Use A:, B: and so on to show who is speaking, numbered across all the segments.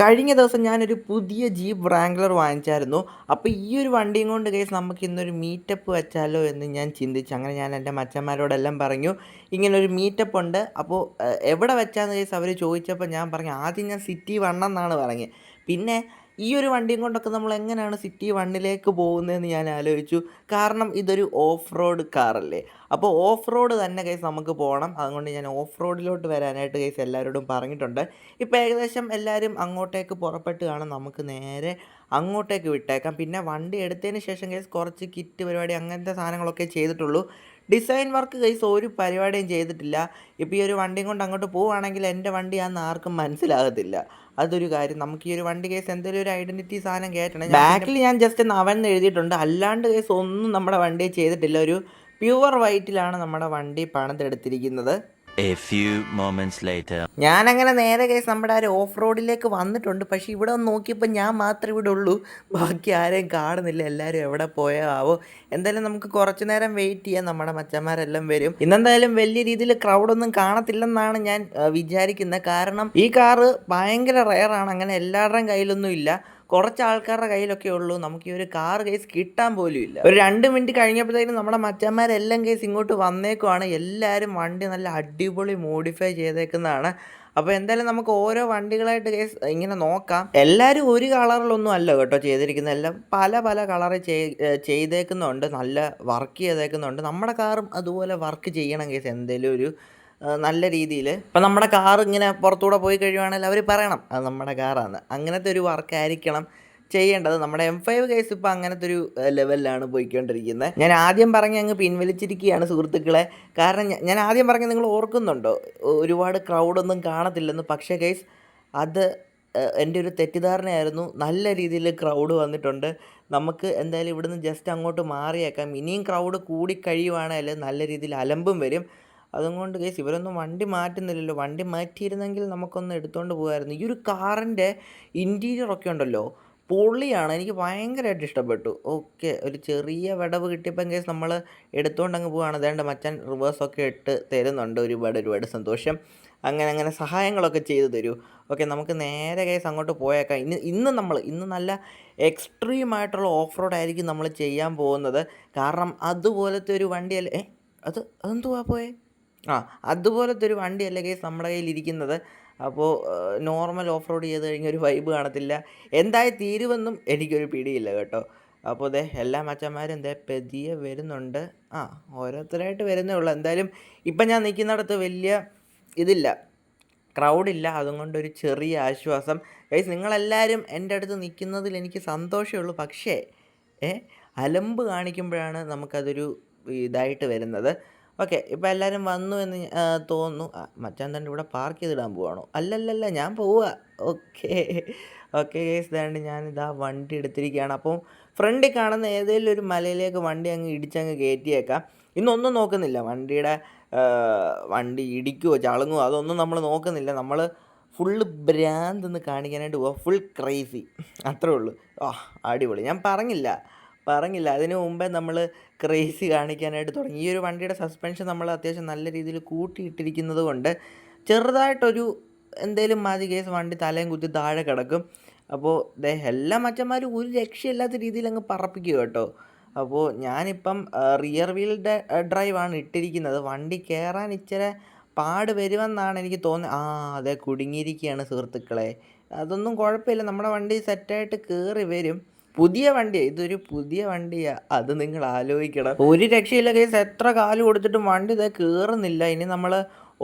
A: കഴിഞ്ഞ ദിവസം ഞാനൊരു പുതിയ ജീപ്പ് റാംഗ്ലർ വാങ്ങിച്ചായിരുന്നു. അപ്പോൾ ഈ ഒരു വണ്ടിയും കൊണ്ട് കേസ് നമുക്ക് ഇന്നൊരു മീറ്റപ്പ് വെച്ചാലോ എന്ന് ഞാൻ ചിന്തിച്ചു. അങ്ങനെ ഞാൻ എന്റെ മച്ചന്മാരോടെല്ലാം പറഞ്ഞു ഇങ്ങനെ ഒരു മീറ്റപ്പ് ഉണ്ട് അപ്പോൾ എവിടെ വെച്ചാന്ന് കേസ് അവർ ചോദിച്ചപ്പോൾ ഞാൻ പറഞ്ഞു ആദ്യം ഞാൻ സിറ്റി വണ്ണെന്നാണ് പറഞ്ഞത് പിന്നെ ഈ ഒരു വണ്ടിയും കൊണ്ടൊക്കെ നമ്മൾ എങ്ങനെയാണ് സിറ്റി വണ്ണിലേക്ക് പോകുന്നതെന്ന് ഞാൻ ആലോചിച്ചു. കാരണം ഇതൊരു ഓഫ് റോഡ് കാറല്ലേ. അപ്പോൾ ഓഫ് റോഡ് തന്നെ കേസ് നമുക്ക് പോകണം. അതുകൊണ്ട് ഞാൻ ഓഫ് റോഡിലോട്ട് വരാനായിട്ട് കേസ് എല്ലാവരോടും പറഞ്ഞിട്ടുണ്ട്. ഇപ്പോൾ ഏകദേശം എല്ലാവരും അങ്ങോട്ടേക്ക് പുറപ്പെട്ട് കാണും നമുക്ക് നേരെ അങ്ങോട്ടേക്ക് വിട്ടേക്കാം. പിന്നെ വണ്ടി എടുത്തതിന് ശേഷം കേസ് കുറച്ച് കിറ്റ് പരിപാടി അങ്ങനത്തെ സാധനങ്ങളൊക്കെ ചെയ്തിട്ടുള്ളൂ. ഡിസൈൻ വർക്ക് കേസ് ഒരു പരിപാടിയും ചെയ്തിട്ടില്ല. ഇപ്പോൾ ഈ ഒരു വണ്ടിയും കൊണ്ട് അങ്ങോട്ട് പോവുകയാണെങ്കിൽ എന്റെ വണ്ടിയാണെന്ന് ആർക്കും മനസ്സിലാകത്തില്ല. അതൊരു കാര്യം. നമുക്ക് ഈ ഒരു വണ്ടി കേസ് എന്തെങ്കിലും ഒരു ഐഡന്റിറ്റി സാധനം കയറ്റണം. ബാക്കിൽ ഞാൻ ജസ്റ്റ് ഒന്ന് അവൻ എഴുതിയിട്ടുണ്ട്. അല്ലാണ്ട് കേസ് ഒന്നും നമ്മുടെ വണ്ടി ചെയ്തിട്ടില്ല. ഒരു പ്യുവർ വൈറ്റിലാണ് നമ്മുടെ വണ്ടി പണിതെടുത്തിരിക്കുന്നത്.
B: A few moments later.
A: അങ്ങനെ നേരെ കേസ് നമ്മുടെ ആ ഓഫ് റോഡിലേക്ക് വന്നിട്ടുണ്ട്. പക്ഷേ ഇവിടെ ഒന്ന് നോക്കിയപ്പോൾ ഞാൻ മാത്രമേ ഇവിടെ ഉള്ളൂ. ബാക്കി ആരെയും കാണുന്നില്ല. എല്ലാവരും എവിടെ പോയോ ആവോ. എന്തായാലും നമുക്ക് കുറച്ച് നേരം വെയിറ്റ് ചെയ്യാം. നമ്മുടെ മച്ചന്മാരെല്ലാം വരും. ഇന്നെന്തായാലും വലിയ രീതിയിൽ ക്രൗഡൊന്നും കാണത്തില്ലെന്നാണ് ഞാൻ വിചാരിക്കുന്നത്. കാരണം ഈ കാറ് ഭയങ്കര റയറാണ് അങ്ങനെ എല്ലാവരുടെയും കയ്യിലൊന്നും ഇല്ല. കുറച്ച് ആൾക്കാരുടെ കയ്യിലൊക്കെ ഉള്ളൂ. നമുക്ക് ഈ ഒരു കാർ കേസ് കിട്ടാൻ പോലും ഇല്ല. ഒരു രണ്ട് മിനിറ്റ് കഴിഞ്ഞപ്പോഴത്തേക്കും നമ്മുടെ മച്ചന്മാരെല്ലാം കേസ് ഇങ്ങോട്ട് വന്നേക്കുവാണ്. എല്ലാവരും വണ്ടി നല്ല അടിപൊളി മോഡിഫൈ ചെയ്തേക്കുന്നതാണ്. അപ്പോൾ എന്തായാലും നമുക്ക് ഓരോ വണ്ടികളായിട്ട് കേസ് ഇങ്ങനെ നോക്കാം. എല്ലാവരും ഒരു കളറിലൊന്നും അല്ല കേട്ടോ ചെയ്തിരിക്കുന്നത്. എല്ലാം പല പല കളറ് ചെയ്തേക്കുന്നുണ്ട്. നല്ല വർക്ക് ചെയ്തേക്കുന്നുണ്ട്. നമ്മുടെ കാറും അതുപോലെ വർക്ക് ചെയ്യണം കേസ് എന്തെങ്കിലും ഒരു നല്ല രീതിയിൽ ഇപ്പം നമ്മുടെ കാർ ഇങ്ങനെ പുറത്തൂടെ പോയി കഴിയുവാണെങ്കിൽ അവർ പറയണം അത് നമ്മുടെ കാറാണ് അങ്ങനത്തെ ഒരു വർക്കായിരിക്കണം ചെയ്യേണ്ടത്. നമ്മുടെ എം ഫൈവ് കേസ് ഇപ്പോൾ അങ്ങനത്തെ ഒരു ലെവലിലാണ് പോയിക്കൊണ്ടിരിക്കുന്നത് ഞാൻ ആദ്യം പറഞ്ഞ് അങ്ങ് പിൻവലിച്ചിരിക്കുകയാണ് സുഹൃത്തുക്കളെ. കാരണം ഞാൻ- ആദ്യം പറഞ്ഞ് നിങ്ങൾ ഓർക്കുന്നുണ്ടോ? ഒരുപാട് ക്രൗഡൊന്നും കാണത്തില്ലെന്ന്. പക്ഷേ കേസ് അത് എന്റെ ഒരു തെറ്റിദ്ധാരണയായിരുന്നു. നല്ല രീതിയിൽ ക്രൗഡ് വന്നിട്ടുണ്ട്. നമുക്ക് എന്തായാലും ഇവിടുന്ന് ജസ്റ്റ് അങ്ങോട്ട് മാറിയേക്കാം. ഇനിയും ക്രൗഡ് കൂടി കഴിയുവാണെങ്കിൽ നല്ല രീതിയിൽ അലമ്പും വരും. അതുകൊണ്ട് കേസ് ഇവരൊന്നും വണ്ടി മാറ്റുന്നില്ലല്ലോ. വണ്ടി മാറ്റിയിരുന്നെങ്കിൽ നമുക്കൊന്ന് എടുത്തുകൊണ്ട് പോകുമായിരുന്നു ഈ ഒരു കാറിന്റെ ഇന്റീരിയർ ഒക്കെ ഉണ്ടല്ലോ പൊള്ളിയാണ് എനിക്ക് ഭയങ്കരമായിട്ട് ഇഷ്ടപ്പെട്ടു. ഓക്കെ ഒരു ചെറിയ വിടവ് കിട്ടിയപ്പം കേസ് നമ്മൾ എടുത്തുകൊണ്ട് അങ്ങ് പോവുകയാണ് അതേണ്ട മച്ചാൻ റിവേഴ്സൊക്കെ ഇട്ട് തരുന്നുണ്ട്. ഒരുപാട് ഒരുപാട് സന്തോഷം. അങ്ങനെ അങ്ങനെ സഹായങ്ങളൊക്കെ ചെയ്തു തരൂ. ഓക്കെ നമുക്ക് നേരെ കേസ് അങ്ങോട്ട് പോയേക്കാം. ഇന്ന് ഇന്ന് നമ്മൾ ഇന്ന് നല്ല എക്സ്ട്രീം ആയിട്ടുള്ള ഓഫ് റോഡ് ആയിരിക്കും നമ്മൾ ചെയ്യാൻ പോകുന്നത്. കാരണം അതുപോലത്തെ ഒരു വണ്ടിയല്ലേ? അത് അതെന്തുവാ പോയേ? ആ അതുപോലത്തെ ഒരു വണ്ടിയല്ല കേസ് നമ്മുടെ കയ്യിൽ ഇരിക്കുന്നത് അപ്പോൾ നോർമൽ ഓഫ് റോഡ് ചെയ്ത് കഴിഞ്ഞാൽ ഒരു വൈബ് കാണത്തില്ല. എന്തായി തീരുമെന്നും എനിക്കൊരു പിടിയില്ല കേട്ടോ. അപ്പോൾ ദേ എല്ലാ മച്ചന്മാരും ദേ പെതിയെ വരുന്നുണ്ട്. ആ ഓരോരുത്തരായിട്ട് വരുന്നേ ഉള്ളൂ. എന്തായാലും ഇപ്പം ഞാൻ നിൽക്കുന്നിടത്ത് വലിയ ഇതില്ല. ക്രൗഡില്ല. അതുകൊണ്ടൊരു ചെറിയ ആശ്വാസം. ഗൈസ് നിങ്ങളെല്ലാവരും എന്റെ അടുത്ത് നിൽക്കുന്നതിൽ എനിക്ക് സന്തോഷമേ ഉള്ളൂ. പക്ഷേ ഏ അലമ്പ് കാണിക്കുമ്പോഴാണ് നമുക്കതൊരു ഇതായിട്ട് വരുന്നത്. ഓക്കെ ഇപ്പോൾ എല്ലാവരും വന്നു എന്ന് തോന്നുന്നു. മച്ചാൻ തന്നെ ഇവിടെ പാർക്ക് ചെയ്തിടാൻ പോവാണോ? അല്ലല്ലല്ല ഞാൻ പോവുക ഓക്കെ. ഓക്കെ കേസ് ഇതാണ്ട് ഞാനിതാ വണ്ടി എടുത്തിരിക്കുകയാണ്. അപ്പം ഫ്രണ്ടിൽ കാണുന്ന ഏതെങ്കിലും ഒരു മലയിലേക്ക് വണ്ടി അങ്ങ് ഇടിച്ചങ്ങ് കയറ്റിയേക്കാം. ഇന്നൊന്നും നോക്കുന്നില്ല. വണ്ടിയുടെ വണ്ടി ഇടിക്കുമോ ചളുങ്ങുവോ അതൊന്നും നമ്മൾ നോക്കുന്നില്ല. നമ്മൾ ഫുള്ള് ഭ്രാന്തെന്ന് കാണിക്കാനായിട്ട് പോവുക ഫുൾ ക്രൈസി. അത്രേ ഉള്ളൂ. ആ അടിപൊളി. ഞാൻ പറഞ്ഞില്ല. പറഞ്ഞില്ല. അതിന് മുമ്പേ നമ്മൾ ക്രേസി കാണിക്കാനായിട്ട് തുടങ്ങി. ഈ ഒരു വണ്ടിയുടെ സസ്പെൻഷൻ നമ്മൾ അത്യാവശ്യം നല്ല രീതിയിൽ കൂട്ടിയിട്ടിരിക്കുന്നത് കൊണ്ട് ചെറുതായിട്ടൊരു എന്തേലും മാതി കേസ് വണ്ടി തലയും കുത്തി താഴെ കിടക്കും. അപ്പോൾ ദേ എല്ലാ മച്ചന്മാരും ഒരു രക്ഷയില്ലാത്ത രീതിയിൽ അങ്ങ് പറപ്പിക്കുക കേട്ടോ. അപ്പോൾ ഞാനിപ്പം റിയർ വീൽ ഡ്രൈവാണ് ഇട്ടിരിക്കുന്നത്. വണ്ടി കയറാൻ ഇച്ചിരി പാട് വരുമെന്നാണ് എനിക്ക് തോന്നുന്നത്. ആ അതെ കുടുങ്ങിയിരിക്കുകയാണ് സുഹൃത്തുക്കളെ. അതൊന്നും കുഴപ്പമില്ല. നമ്മുടെ വണ്ടി സെറ്റായിട്ട് കയറി വരും. പുതിയ വണ്ടിയാണ് ഇതൊരു പുതിയ വണ്ടിയാണ് അത് നിങ്ങൾ ആലോചിക്കണം. ഒരു രക്ഷയില്ല കേസ് എത്ര കാൽ കൊടുത്തിട്ടും വണ്ടി ഇതേ കയറുന്നില്ല ഇനി നമ്മൾ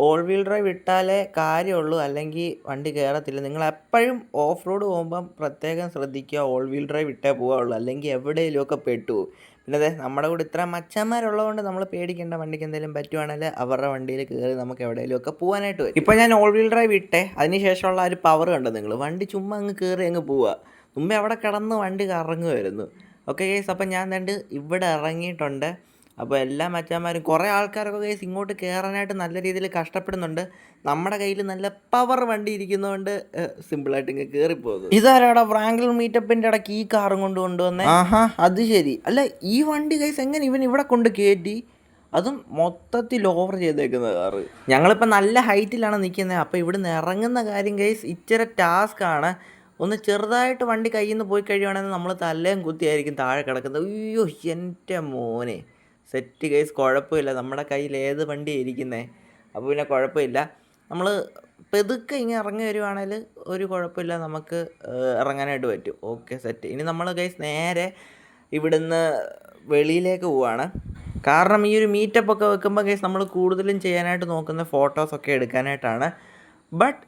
A: ഓൾ വീൽ ഡ്രൈവ് ഇട്ടാലേ കാര്യമുള്ളൂ. അല്ലെങ്കിൽ വണ്ടി കയറത്തില്ല നിങ്ങൾ എപ്പോഴും ഓഫ് റോഡ് പോകുമ്പം പ്രത്യേകം ശ്രദ്ധിക്കുക. ഓൾ വീൽ ഡ്രൈവ് ഇട്ടേ പോകാവുള്ളൂ അല്ലെങ്കിൽ എവിടെയെങ്കിലുമൊക്കെ പെട്ടു പിന്നെ അതെ നമ്മുടെ കൂടെ ഇത്ര മച്ചന്മാരുള്ളതുകൊണ്ട് നമ്മൾ പേടിക്കേണ്ട വണ്ടിക്ക് എന്തെങ്കിലും പറ്റുവാണെങ്കിൽ അവരുടെ വണ്ടിയിൽ കയറി നമുക്ക് എവിടെയെങ്കിലുമൊക്കെ പോകാനായിട്ട് വരും ഇപ്പോൾ ഞാൻ ഓൾ വീൽ ഡ്രൈവ് ഇട്ടേ. അതിനുശേഷമുള്ള ശേഷമുള്ള ഒരു പവർ കണ്ടോ നിങ്ങൾ? വണ്ടി ചുമ്മാ അങ്ങ് കയറി അങ്ങ് പോവുക മുമ്പേ അവിടെ കിടന്ന് വണ്ടി കറങ്ങുമായിരുന്നു ഓക്കെ കേസ് അപ്പം ഞാൻ രണ്ട് ഇവിടെ ഇറങ്ങിയിട്ടുണ്ട്. അപ്പോൾ എല്ലാ മച്ചാന്മാരും കുറേ ആൾക്കാരൊക്കെ കേസ് ഇങ്ങോട്ട് കയറാനായിട്ട് നല്ല രീതിയിൽ കഷ്ടപ്പെടുന്നുണ്ട്. നമ്മുടെ കയ്യിൽ നല്ല പവർ വണ്ടി ഇരിക്കുന്നതുകൊണ്ട് സിമ്പിളായിട്ട് ഇങ്ങ് കയറിപ്പോകുന്നു ഇതാരാടാ ഫ്രാങ്കിൾ മീറ്റപ്പിന്റെ ഇടയ്ക്ക് ഈ കാറും കൊണ്ട് കൊണ്ടുവന്നേ? ആഹാ. അത് ശരി. അല്ല ഈ വണ്ടി കേസ് എങ്ങനെ ഇവൻ ഇവിടെ കൊണ്ട് കയറ്റി അതും മൊത്തത്തിൽ ഓവർ ചെയ്തേക്കുന്ന കാറ്. ഞങ്ങളിപ്പോൾ നല്ല ഹൈറ്റിലാണ് നിൽക്കുന്നത് അപ്പോൾ ഇവിടുന്ന് ഇറങ്ങുന്ന കാര്യം കേസ് ഇച്ചിരി ടാസ്ക് ആണ്. ഒന്ന് ചെറുതായിട്ട് വണ്ടി കയ്യിൽ നിന്ന് പോയി കഴിയുവാണെങ്കിൽ നമ്മൾ തലയും കുത്തിയായിരിക്കും താഴെ കിടക്കുന്നത്. അയ്യോ എന്റെ മോനെ. സെറ്റ് കേസ് കുഴപ്പമില്ല. നമ്മുടെ കയ്യിൽ ഏത് വണ്ടി ഇരിക്കുന്നത് അപ്പോൾ പിന്നെ കുഴപ്പമില്ല. നമ്മൾ പെതുക്കെ ഇങ്ങനെ ഇറങ്ങി വരുവാണെങ്കിൽ ഒരു കുഴപ്പമില്ല. നമുക്ക് ഇറങ്ങാനായിട്ട് പറ്റും. Okay set. ഇനി നമ്മൾ കേസ് നേരെ ഇവിടുന്ന് വെളിയിലേക്ക് പോവാണ്. കാരണം ഈ ഒരു മീറ്റപ്പ് ഒക്കെ വെക്കുമ്പോൾ കേസ് നമ്മൾ കൂടുതലും ചെയ്യാനായിട്ട് നോക്കുന്ന ഫോട്ടോസൊക്കെ എടുക്കാനായിട്ടാണ്. ബട്ട്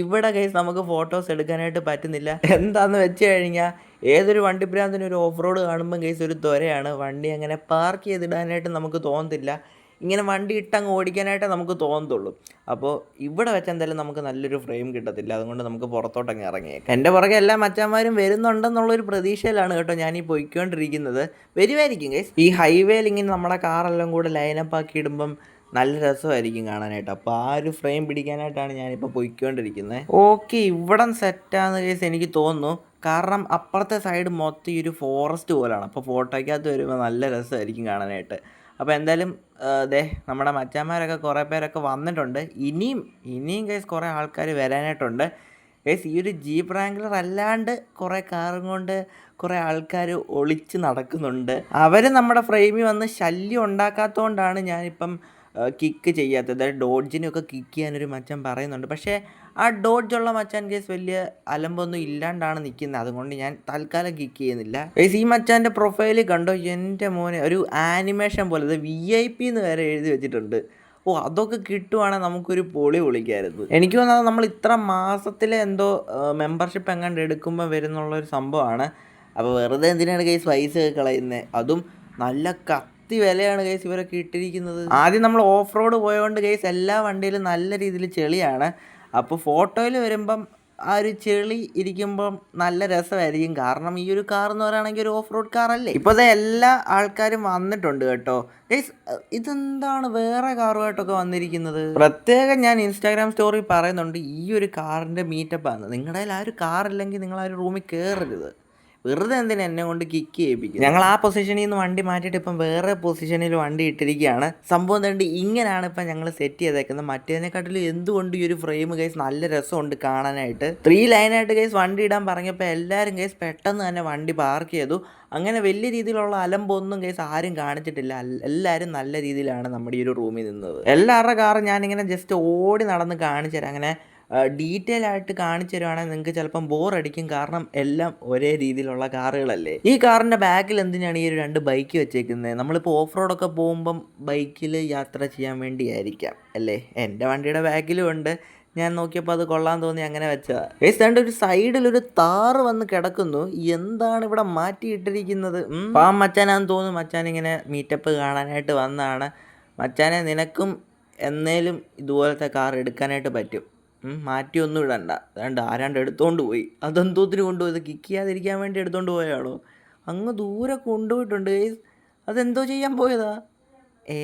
A: ഇവിടെ കൈസ് നമുക്ക് ഫോട്ടോസ് എടുക്കാനായിട്ട് പറ്റുന്നില്ല. എന്താന്ന് വെച്ച് കഴിഞ്ഞാൽ ഏതൊരു വണ്ടി ഭ്രാന്തിനും ഒരു ഓഫ് റോഡ് കാണുമ്പോൾ കേസ് ഒരു ത്വരയാണ്. വണ്ടി അങ്ങനെ പാർക്ക് ചെയ്തിടാനായിട്ട് നമുക്ക് തോന്നത്തില്ല. ഇങ്ങനെ വണ്ടി ഇട്ടങ്ങ് ഓടിക്കാനായിട്ട് നമുക്ക് തോന്നത്തുള്ളൂ. അപ്പോൾ ഇവിടെ വെച്ച് എന്തായാലും നമുക്ക് നല്ലൊരു ഫ്രെയിം കിട്ടത്തില്ല. അതുകൊണ്ട് നമുക്ക് പുറത്തോട്ടങ്ങ് ഇറങ്ങിയേക്കാം. എന്റെ പുറകെ എല്ലാ മച്ചാന്മാരും വരുന്നുണ്ടെന്നുള്ളൊരു പ്രതീക്ഷയിലാണ് കേട്ടോ ഞാൻ ഈ പൊയ്ക്കൊണ്ടിരിക്കുന്നത്. വരുമായിരിക്കും ഗൈസ് ഈ ഹൈവേയിൽ ഇങ്ങനെ നമ്മുടെ കാറെല്ലാം കൂടെ ലൈനപ്പ് ആക്കി ഇടുമ്പം നല്ല രസമായിരിക്കും കാണാനായിട്ട്. അപ്പോൾ ആ ഒരു ഫ്രെയിം പിടിക്കാനായിട്ടാണ് ഞാനിപ്പോൾ പൊയ്ക്കൊണ്ടിരിക്കുന്നത് ഓക്കെ ഇവിടം സെറ്റാന്ന് കേസ് എനിക്ക് തോന്നുന്നു. കാരണം അപ്പുറത്തെ സൈഡ് മൊത്തം ഈ ഒരു ഫോറസ്റ്റ് പോലാണ്. അപ്പോൾ ഫോട്ടോയ്ക്കകത്ത് വരുമ്പോൾ നല്ല രസമായിരിക്കും കാണാനായിട്ട്. അപ്പോൾ എന്തായാലും ദേ നമ്മുടെ മച്ചാന്മാരൊക്കെ കുറേ പേരൊക്കെ വന്നിട്ടുണ്ട്. ഇനിയും ഇനിയും കേസ് കുറേ ആൾക്കാർ വരാനായിട്ടുണ്ട്. ഗൈസ് ഈ ഒരു ജീപ്പ് റാങ്ക്ലർ അല്ലാണ്ട് കുറേ കാറും കൊണ്ട് കുറേ ആൾക്കാർ ഒളിച്ച് നടക്കുന്നുണ്ട്. അവർ നമ്മുടെ ഫ്രെയിമിൽ വന്ന് ശല്യം ഉണ്ടാക്കാത്തതുകൊണ്ടാണ് ഞാനിപ്പം കിക്ക് ചെയ്യാത്തത്. ഡോഡ്ജിനൊക്കെ കിക്ക് ചെയ്യാനൊരു മച്ചാൻ പറയുന്നുണ്ട്. പക്ഷേ ആ ഡോഡ്ജുള്ള മച്ചാൻ കേസ് വലിയ അലമ്പൊന്നും ഇല്ലാണ്ടാണ് നിൽക്കുന്നത്. അതുകൊണ്ട് ഞാൻ തൽക്കാലം കിക്ക് ചെയ്യുന്നില്ല. ഈ മച്ചാന്റെ പ്രൊഫൈൽ കണ്ടോ? എന്റെ മോനെ ഒരു ആനിമേഷൻ പോലെ. അത് വി ഐ പി എന്ന് വരെ എഴുതി വെച്ചിട്ടുണ്ട്. ഓ അതൊക്കെ കിട്ടുവാണെങ്കിൽ നമുക്കൊരു പൊളി വിളിക്കായിരുന്നു എനിക്ക് തോന്നുന്നത് നമ്മൾ ഇത്ര മാസത്തിലെ എന്തോ മെമ്പർഷിപ്പ് എങ്ങാണ്ട് എടുക്കുമ്പോൾ വരുന്നുള്ള ഒരു സംഭവമാണ്. അപ്പോൾ വെറുതെ എന്തിനാണ് കേസ് പൈസ കളയുന്നത് അതും നല്ല കത്തി വിലയാണ് കേസ് ഇവരൊക്കെ ഇട്ടിരിക്കുന്നത്. ആദ്യം നമ്മൾ ഓഫ് റോഡ് പോയതുകൊണ്ട് കേസ് എല്ലാ വണ്ടിയിലും നല്ല രീതിയിൽ ചെളിയാണ്. അപ്പോൾ ഫോട്ടോയിൽ വരുമ്പം ആ ഒരു ചെളി ഇരിക്കുമ്പം നല്ല രസമായിരിക്കും. കാരണം ഈ ഒരു കാർ എന്ന് പറയുകയാണെങ്കിൽ ഒരു ഓഫ് റോഡ് കാറല്ലേ ഇപ്പോൾ എല്ലാ ആൾക്കാരും വന്നിട്ടുണ്ട് കേട്ടോ. ഗൈസ് ഇതെന്താണ് വേറെ കാറുമായിട്ടൊക്കെ വന്നിരിക്കുന്നത്? പ്രത്യേകം ഞാൻ ഇൻസ്റ്റാഗ്രാം സ്റ്റോറി പറയുന്നുണ്ട് ഈ ഒരു കാറിന്റെ മീറ്റപ്പാണ് നിങ്ങളുടെ ആ ഒരു കാറില്ലെങ്കിൽ നിങ്ങൾ ആ ഒരു റൂമിൽ കയറരുത് വെറുതെ എന്തിനാ എന്നെ കൊണ്ട് കിക്ക് ചെയ്യിപ്പിക്കും ഞങ്ങൾ ആ പൊസിഷനിൽ നിന്ന് വണ്ടി മാറ്റിയിട്ട് ഇപ്പം വേറെ പൊസിഷനിൽ വണ്ടി ഇട്ടിരിക്കുകയാണ്. സംഭവം എന്തുകൊണ്ട് ഇങ്ങനെയാണ് ഇപ്പം ഞങ്ങൾ സെറ്റ് ചെയ്തേക്കുന്നത്. മറ്റേതിനെക്കാട്ടിലും എന്തുകൊണ്ട് ഈ ഒരു ഫ്രെയിം കേസ് നല്ല രസമുണ്ട് കാണാനായിട്ട്? ത്രീ ലൈനായിട്ട് കേസ് വണ്ടി ഇടാൻ പറഞ്ഞപ്പോൾ എല്ലാവരും കേസ് പെട്ടെന്ന് തന്നെ വണ്ടി പാർക്ക് ചെയ്തു. അങ്ങനെ വലിയ രീതിയിലുള്ള അലമ്പൊന്നും കേസ് ആരും കാണിച്ചിട്ടില്ല. എല്ലാവരും നല്ല രീതിയിലാണ് നമ്മുടെ ഈ ഒരു റൂമിൽ നിന്നത്. എല്ലാവരുടെ കാറും ഞാനിങ്ങനെ ജസ്റ്റ് ഓടി നടന്ന് കാണിച്ചു തരാം അങ്ങനെ ഡീറ്റെയിൽ ആയിട്ട് കാണിച്ചു തരുവാണെങ്കിൽ നിങ്ങൾക്ക് ചിലപ്പം ബോറടിക്കും കാരണം എല്ലാം ഒരേ രീതിയിലുള്ള കാറുകളല്ലേ. ഈ കാറിന്റെ ബാക്കിൽ എന്തിനാണ് ഈ ഒരു രണ്ട് ബൈക്ക് വെച്ചേക്കുന്നത് നമ്മളിപ്പോൾ ഓഫ് റോഡൊക്കെ പോകുമ്പം ബൈക്കിൽ യാത്ര ചെയ്യാൻ വേണ്ടിയായിരിക്കാം അല്ലേ? എന്റെ വണ്ടിയുടെ ബാക്കിലും ഉണ്ട്. ഞാൻ നോക്കിയപ്പോൾ അത് കൊള്ളാൻ തോന്നി അങ്ങനെ വെച്ചതാണ് ഏസ് രണ്ട് ഒരു സൈഡിൽ ഒരു താറ് വന്ന് കിടക്കുന്നു. എന്താണ് ഇവിടെ മാറ്റിയിട്ടിരിക്കുന്നത്. പാവം മച്ചാനാന്ന് തോന്നുന്നു. മച്ചാൻ ഇങ്ങനെ മീറ്റപ്പ് കാണാനായിട്ട് വന്നതാണ്. മച്ചാനെ നിനക്കും എന്നേലും ഇതുപോലത്തെ കാർ എടുക്കാനായിട്ട് പറ്റും. മാറ്റിയൊന്നും ഇടണ്ട. അതാണ്ട് ആരാണ്ട് എടുത്തോണ്ട് പോയി. അതെന്തോത്തിന് കൊണ്ടുപോയത് കിക്ക് ചെയ്യാതിരിക്കാൻ വേണ്ടി എടുത്തോണ്ട് പോയാണോ അങ്ങ് ദൂരെ കൊണ്ടുപോയിട്ടുണ്ട്. അതെന്തോ ചെയ്യാൻ പോയതാ? ഏ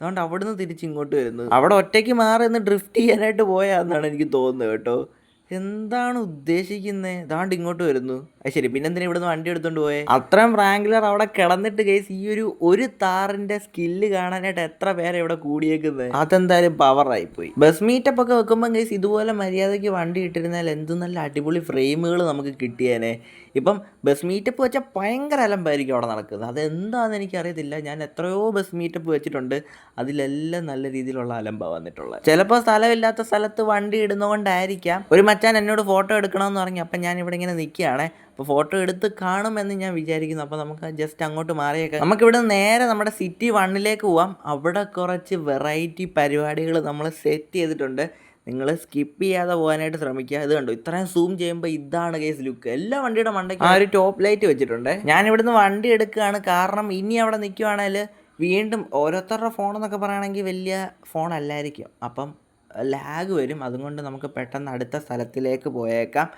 A: അതുകൊണ്ട് അവിടുന്ന് തിരിച്ച് ഇങ്ങോട്ട് വരുന്നു അവിടെ ഒറ്റയ്ക്ക് മാറി നിന്ന് ഡ്രിഫ്റ്റ് ചെയ്യാനായിട്ട് പോയാന്നാണ് എനിക്ക് തോന്നുന്നത് കേട്ടോ. എന്താണ് ഉദ്ദേശിക്കുന്നത് ഇതാണ്ട് ഇങ്ങോട്ട് വരുന്നു. അത് ശരി പിന്നെ എന്തിനാ ഇവിടുന്ന് വണ്ടി എടുത്തോണ്ട് പോയെ? അത്രയും പ്രാങ്ക്ലർ അവിടെ കിടന്നിട്ട് കേസ് ഈ ഒരു ഒരു താറിന്റെ സ്കില്ല് കാണാനായിട്ട് എത്ര പേരെ ഇവിടെ കൂടിയേക്കുന്നത് അതെന്തായാലും പവറായി പോയി. ബസ് മീറ്റപ്പ് ഒക്കെ വെക്കുമ്പോൾ കേസ് ഇതുപോലെ മര്യാദയ്ക്ക് വണ്ടി ഇട്ടിരുന്നാൽ എന്ത് നല്ല അടിപൊളി ഫ്രെയിമുകൾ നമുക്ക് കിട്ടിയേനെ. ഇപ്പം ബസ് മീറ്റപ്പ് വെച്ചാൽ ഭയങ്കര അലമ്പായിരിക്കും അവിടെ നടക്കുന്നത്. അതെന്താണെന്ന് എനിക്കറിയത്തില്ല. ഞാൻ എത്രയോ ബസ് മീറ്റപ്പ് വെച്ചിട്ടുണ്ട്. അതിലെല്ലാം നല്ല രീതിയിലുള്ള അലമ്പാണ് വന്നിട്ടുള്ളത്. ചിലപ്പോൾ സ്ഥലമില്ലാത്ത സ്ഥലത്ത് വണ്ടി ഇടുന്നതുകൊണ്ടായിരിക്കാം ഒരു മച്ചാൻ എന്നോട് ഫോട്ടോ എടുക്കണമെന്ന് പറഞ്ഞു അപ്പം ഞാൻ ഇവിടെ ഇങ്ങനെ നിൽക്കുകയാണ്. അപ്പോൾ ഫോട്ടോ എടുത്ത് കാണുമെന്ന് ഞാൻ വിചാരിക്കുന്നു. അപ്പോൾ നമുക്ക് ജസ്റ്റ് അങ്ങോട്ട് മാറിയേക്കാം. നമുക്കിവിടെ നേരെ നമ്മുടെ സിറ്റി വണ്ണിലേക്ക് പോവാം. അവിടെ കുറച്ച് വെറൈറ്റി പരിപാടികൾ നമ്മൾ സെറ്റ് ചെയ്തിട്ടുണ്ട്. നിങ്ങൾ സ്കിപ്പ് ചെയ്യാതെ പോകാനായിട്ട് ശ്രമിക്കുക. ഇത് കണ്ടോ? ഇത്രയും സൂം ചെയ്യുമ്പോൾ ഇതാണ് കേസ് ലുക്ക് എല്ലാ വണ്ടിയുടെ മണ്ടയ്ക്ക് ആ ഒരു ടോപ്പ് ലൈറ്റ് വെച്ചിട്ടുണ്ട്. ഞാൻ ഇവിടുന്ന് വണ്ടി എടുക്കുകയാണ്. കാരണം ഇനി അവിടെ നിൽക്കുവാണെങ്കിൽ വീണ്ടും ഓരോരുത്തരുടെ ഫോണെന്നൊക്കെ പറയുകയാണെങ്കിൽ വലിയ ഫോണല്ലായിരിക്കും അപ്പം ലാഗ് വരും. അതുകൊണ്ട് നമുക്ക് പെട്ടെന്ന് അടുത്ത സ്ഥലത്തിലേക്ക് പോയേക്കാം.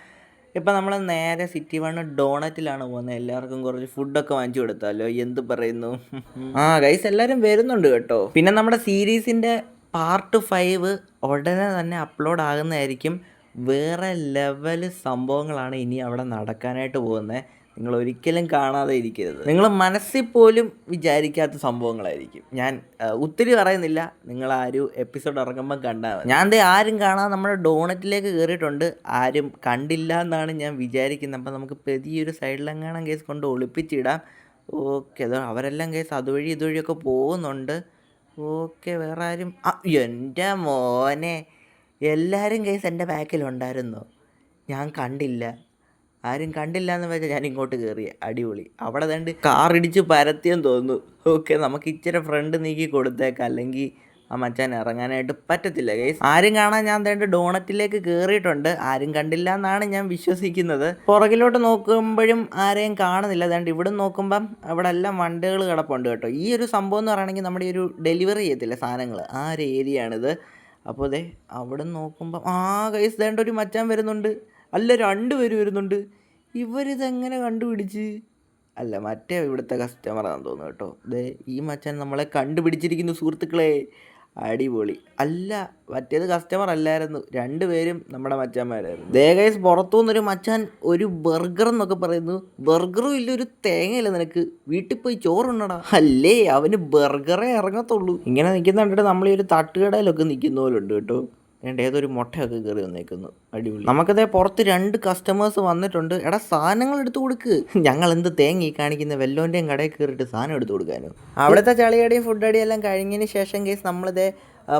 A: ഇപ്പം നമ്മൾ നേരെ സിറ്റി വൺ ഡോണറ്റിലാണ് പോകുന്നത്. എല്ലാവർക്കും കുറച്ച് ഫുഡൊക്കെ വാങ്ങിച്ചു കൊടുത്താലോ? എന്ത് പറയുന്നു? ആ ഗൈസ് എല്ലാവരും വരുന്നുണ്ട് കേട്ടോ. പിന്നെ നമ്മുടെ സീരീസിന്റെ പാർട്ട് ഫൈവ് ഉടനെ തന്നെ അപ്ലോഡ് ആകുന്നതായിരിക്കും. വേറെ ലെവൽ സംഭവങ്ങളാണ് ഇനി അവിടെ നടക്കാനായിട്ട് പോകുന്നത്. നിങ്ങൾ ഒരിക്കലും കാണാതെ ഇരിക്കരുത് നിങ്ങൾ മനസ്സിൽ പോലും വിചാരിക്കാത്ത സംഭവങ്ങളായിരിക്കും. ഞാൻ ഒത്തിരി പറയുന്നില്ല. നിങ്ങൾ ആ ഒരു എപ്പിസോഡ് ഇറങ്ങുമ്പോൾ കണ്ടാൽ ഞാൻ ദേ ആരും കാണാതെ നമ്മുടെ ഡോണറ്റിലേക്ക് കയറിയിട്ടുണ്ട്. ആരും കണ്ടില്ല എന്നാണ് ഞാൻ വിചാരിക്കുന്നത്. അപ്പം നമുക്ക് പ്രതിയൊരു സൈഡിലെങ്ങാനും കേസ് കൊണ്ട് ഒളിപ്പിച്ചിടാം. ഓക്കെ അതോ അവരെല്ലാം കേസ് അതുവഴി ഇതുവഴിയൊക്കെ പോകുന്നുണ്ട്. ഓക്കെ വേറെ ആരും ആ എന്റെ മോനെ. എല്ലാവരും കേസ് എന്റെ ബാക്കിലുണ്ടായിരുന്നു. ഞാൻ കണ്ടില്ല. ആരും കണ്ടില്ല എന്ന് വെച്ചാൽ ഞാൻ ഇങ്ങോട്ട് കയറി അടിപൊളി. അവിടെ തണ്ട് കാർ ഇടിച്ച് പരത്തിയെന്ന് തോന്നുന്നു. ഓക്കെ നമുക്ക് ഇച്ചിരി ഫ്രണ്ട് നീക്കി കൊടുത്തേക്കാം. അല്ലെങ്കിൽ ആ മച്ചാൻ ഇറങ്ങാനായിട്ട് പറ്റത്തില്ല ഗൈസ് ആരും കാണാൻ ഞാൻ തേണ്ട ഡോണറ്റിലേക്ക് കയറിയിട്ടുണ്ട് ആരും കണ്ടില്ല എന്നാണ് ഞാൻ വിശ്വസിക്കുന്നത്. പുറകിലോട്ട് നോക്കുമ്പോഴും ആരെയും കാണുന്നില്ല. അതുകൊണ്ട് ഇവിടെ നോക്കുമ്പം അവിടെ എല്ലാം വണ്ടികൾ കിടപ്പുണ്ട് കേട്ടോ. ഈ ഒരു സംഭവം എന്ന് പറയുകയാണെങ്കിൽ നമ്മുടെ ഒരു ഡെലിവറി ചെയ്യത്തില്ല സാധനങ്ങൾ? ആ ഒരു ഏരിയ ആണിത്. അപ്പോൾ അതെ അവിടെ നോക്കുമ്പം ആ ഗൈസ് തേണ്ട ഒരു മച്ചാൻ വരുന്നുണ്ട്. അല്ല രണ്ട് പേര് വരുന്നുണ്ട്. ഇവരിതെങ്ങനെ കണ്ടുപിടിച്ച്? അല്ല മറ്റേ ഇവിടുത്തെ കസ്റ്റമറാണെന്ന് തോന്നുന്നു കേട്ടോ. ദേ ഈ മച്ചാൻ നമ്മളെ കണ്ടുപിടിച്ചിരിക്കുന്നു സുഹൃത്തുക്കളെ. അടിപൊളി. അല്ല മറ്റേത് കസ്റ്റമർ അല്ലായിരുന്നു. രണ്ടുപേരും നമ്മുടെ മച്ചാന്മാരായിരുന്നു. ദേഗൈസ് പുറത്തുനിന്നൊരു മച്ചാൻ ഒരു ബർഗർ എന്നൊക്കെ പറയുന്നു. ബർഗറും ഇല്ല ഒരു തേങ്ങയില്ല നിനക്ക്. വീട്ടിൽ പോയി ചോറുണ്ടടാ അല്ലേ അവന് ബർഗറേ ഇറങ്ങത്തുള്ളൂ. ഇങ്ങനെ നിൽക്കുന്ന കണ്ടിട്ട് നമ്മൾ ഈ ഒരു തട്ടുകടയിലൊക്കെ നിൽക്കുന്ന പോലെ ഉണ്ട് കേട്ടോ. വേണ്ട ഏതൊരു മുട്ടയൊക്കെ കയറി വന്നേക്കുന്നു. അടിപൊളി. നമുക്കതേ പുറത്ത് രണ്ട് കസ്റ്റമേഴ്സ് വന്നിട്ടുണ്ട്. എടാ സാധനങ്ങൾ എടുത്തു കൊടുക്ക്. ഞങ്ങൾ എന്ത് തേങ്ങി കാണിക്കുന്ന വെല്ലോന്റെയും കടയിൽ കയറിയിട്ട് സാധനം എടുത്തു കൊടുക്കാനും? അവിടുത്തെ ചളിയടിയും ഫുഡ് ഫുഡടിയും എല്ലാം കഴിഞ്ഞതിന് ശേഷം കേസ് നമ്മളിതേ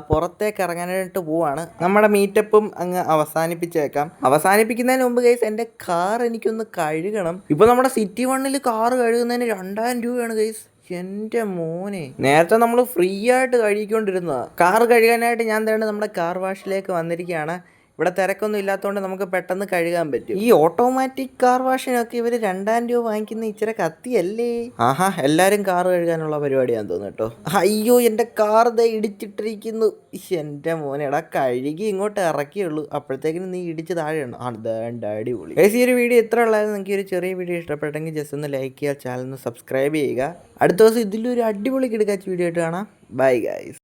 A: പുറത്തേക്ക് ഇറങ്ങാനായിട്ട് പോവാണ്. നമ്മുടെ മീറ്റപ്പും അങ്ങ് അവസാനിപ്പിച്ചേക്കാം. അവസാനിപ്പിക്കുന്നതിന് മുമ്പ് കേസ് എന്റെ കാർ എനിക്കൊന്ന് കഴുകണം. ഇപ്പോൾ നമ്മുടെ സിറ്റി വണ്ണിൽ കാർ കഴുകുന്നതിന് രണ്ടായിരം രൂപയാണ് കേസ് എന്റെ മോനെ. നേരത്തെ നമ്മൾ ഫ്രീ ആയിട്ട് കഴുകിക്കൊണ്ടിരുന്നതാ. കാർ കഴുകാനായിട്ട് ഞാൻ തന്നെ നമ്മുടെ കാർ വാഷിലേക്ക് വന്നിരിക്കുകയാണ് ഇവിടെ തിരക്കൊന്നും ഇല്ലാത്തതുകൊണ്ട് നമുക്ക് പെട്ടെന്ന് കഴുകാൻ പറ്റും. ഈ ഓട്ടോമാറ്റിക് കാർ വാഷിനൊക്കെ ഇവർ രണ്ടായിരം രൂപ വാങ്ങിക്കുന്ന ഇച്ചിരി കത്തിയല്ലേ? ആഹാ എല്ലാവരും കാർ കഴുകാനുള്ള പരിപാടിയാന്ന് തോന്നുന്നു കേട്ടോ. അയ്യോ എന്റെ കാർ ദേ ഇടിച്ചിട്ടിരിക്കുന്നു. എന്റെ മോനെടാ കഴുകി ഇങ്ങോട്ട് ഇറക്കിയുള്ളൂ. അപ്പോഴത്തേക്കിനും നീ ഇടിച്ച് താഴെയാണ് ആ വേണ്ട അടിപൊളി. ഏ ഈ ഒരു വീഡിയോ എത്ര ഉള്ളായിരുന്നു. നിങ്ങൾക്ക് ഒരു ചെറിയ വീഡിയോ ഇഷ്ടപ്പെട്ടെങ്കിൽ ജസ്റ്റ് ഒന്ന് ലൈക്ക് ചെയ്യുക ചാനൽ ഒന്ന് സബ്സ്ക്രൈബ് ചെയ്യുക. അടുത്ത ദിവസം ഇതിലൊരു അടിപൊളി കിടക്കാച്ച വീഡിയോ ആയിട്ട് കാണാം. Bye guys